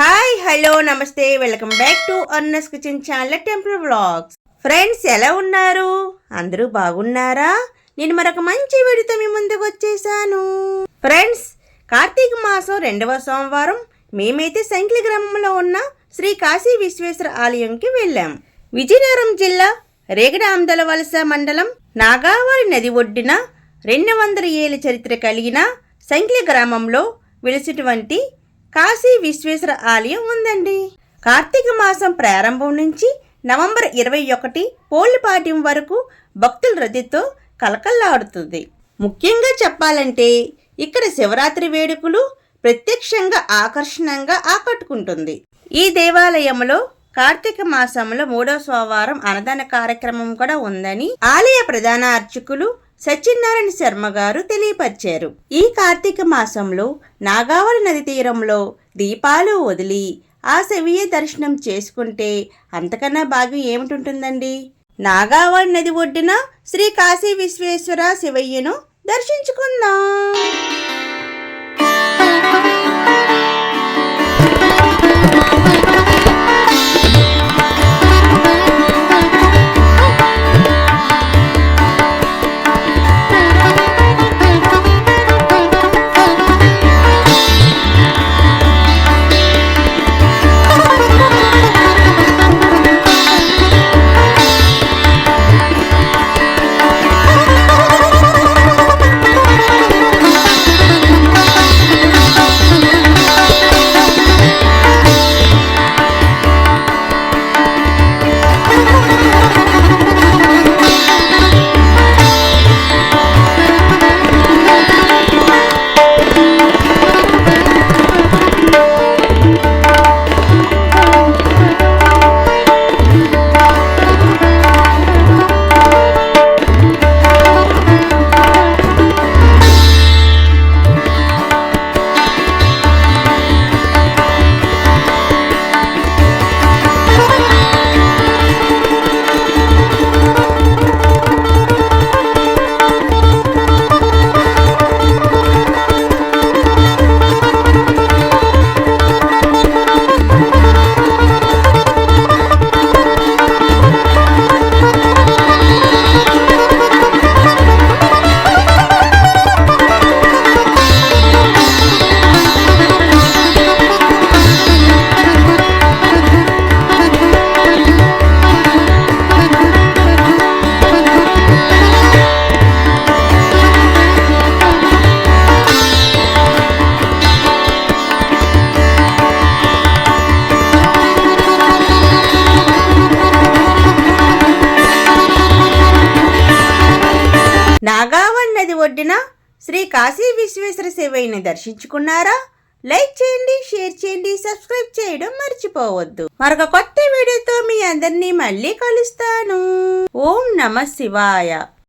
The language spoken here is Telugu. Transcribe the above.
Hi hello namaste. Welcome back to Arna's kitchen channel temple blogs friends ఎలా ఉన్నారు? అందరూ బాగున్నారా? నేను మరొక మంచి వీడియోతో మీ ముందుకు వచ్చేసాను. ఫ్రెండ్స్ కార్తీక మాసం రెండవ సోమవారం మేమైతే సంకిలి గ్రామంలో ఉన్న శ్రీ కాశీ విశ్వేశ్వర ఆలయంకి వెళ్ళాం. విజయనగరం జిల్లా రేగడాందల వలస మండలం నాగావళి నది ఒడ్డున రెండు వందల ఏళ్ళ చరిత్ర కలిగిన సంకిలి గ్రామంలో వెలిసినటువంటి కాశీ విశ్వేశ్వర ఆలయం ఉందండి. కార్తీక మాసం ప్రారంభం నుంచి నవంబర్ ఇరవై ఒకటి పోలిపాడ్యం వరకు భక్తుల రద్దీతో కలకల్లాడుతుంది ముఖ్యంగా చెప్పాలంటే ఇక్కడ శివరాత్రి వేడుకలు ప్రత్యక్షంగా ఆకర్షణంగా ఆకట్టుకుంటుంది. ఈ దేవాలయంలో కార్తీక మాసంలో మూడో సోమవారం అన్నదాన కార్యక్రమం కూడా ఉందని ఆలయ ప్రధాన అర్చకులు సత్యనారాయణ శర్మ గారు తెలియపరిచారు. ఈ కార్తీక మాసంలో నాగావళి నది తీరంలో దీపాలు వదిలి ఆ శివయ్య దర్శనం చేసుకుంటే అంతకన్నా భాగ్యం ఏమిటుంటుందండి? నాగావళి నది ఒడ్డున శ్రీ కాశీ విశ్వేశ్వర శివయ్యను దర్శించుకుందాం. నాగావళి శ్రీ కాశీ విశ్వేశ్వర శివయ్యని దర్శించుకున్నారా? లైక్ చేయండి షేర్ చేయండి సబ్స్క్రైబ్ చేయడం మర్చిపోవద్దు. మరొక కొత్త వీడియోతో మీ అందరినీ మళ్ళీ కలుస్తాను. ఓం నమ శివాయ.